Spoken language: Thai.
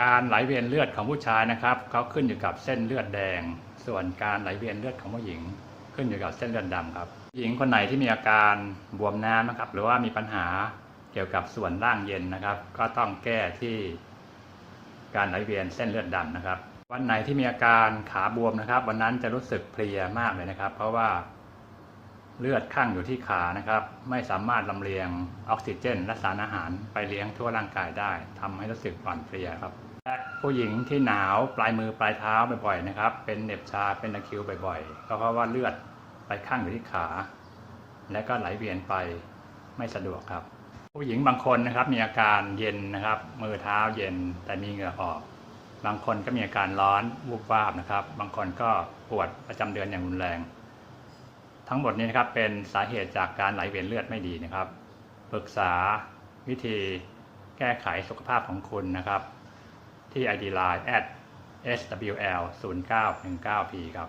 การไหลเวียนเลือดของผู้ชายนะครับเขาขึ้นอยู่กับเส้นเลือดแดง ส่วนการไหลเวียนเลือดของผู้หญิง ขึ้นอยู่กับเส้นเลือดดำครับหญิงคนไหนที่มีอาการบวมน้ำนะครับ หรือว่ามีปัญหาเกี่ยวกับส่วนล่างเย็นนะครับ ก็ต้องแก้ที่การไหลเวียนเส้นเลือดดำนะครับ วันไหนที่มีอาการขาบวมนะครับ วันนั้นจะรู้สึกเพลียมากเลยนะครับ เพราะว่าเลือดข้างอยู่ที่ขานะครับ ไม่สามารถลำเลียงออกซิเจน และสารอาหารไปเลี้ยงทั่วร่างกายได้ทำให้รู้สึกอ่อนเพลียครับ ผู้หญิงที่หนาวปลายมือปลายเท้าบ่อยๆนะครับ เป็นเหน็บชาเป็นตะคริวบ่อยๆ ก็เพราะว่าเลือดไปข้างอยู่ที่ขา และก็ไหลเวียนไปไม่สะดวกครับ ผู้หญิงบางคนนะครับมีอาการเย็นนะครับ มือเท้าเย็นแต่มีเหงื่อออก บางคนก็มีอาการร้อนวูบวาบนะครับ บางคนก็ปวดประจำเดือนอย่างรุนแรง ทั้งหมดนี้นะครับเป็นสาเหตุจากการไหลเวียนเลือดไม่ดีนะครับปรึกษาวิธีแก้ไขสุขภาพของคุณนะครับ ที่ ID Line at SWL 0919P ครับ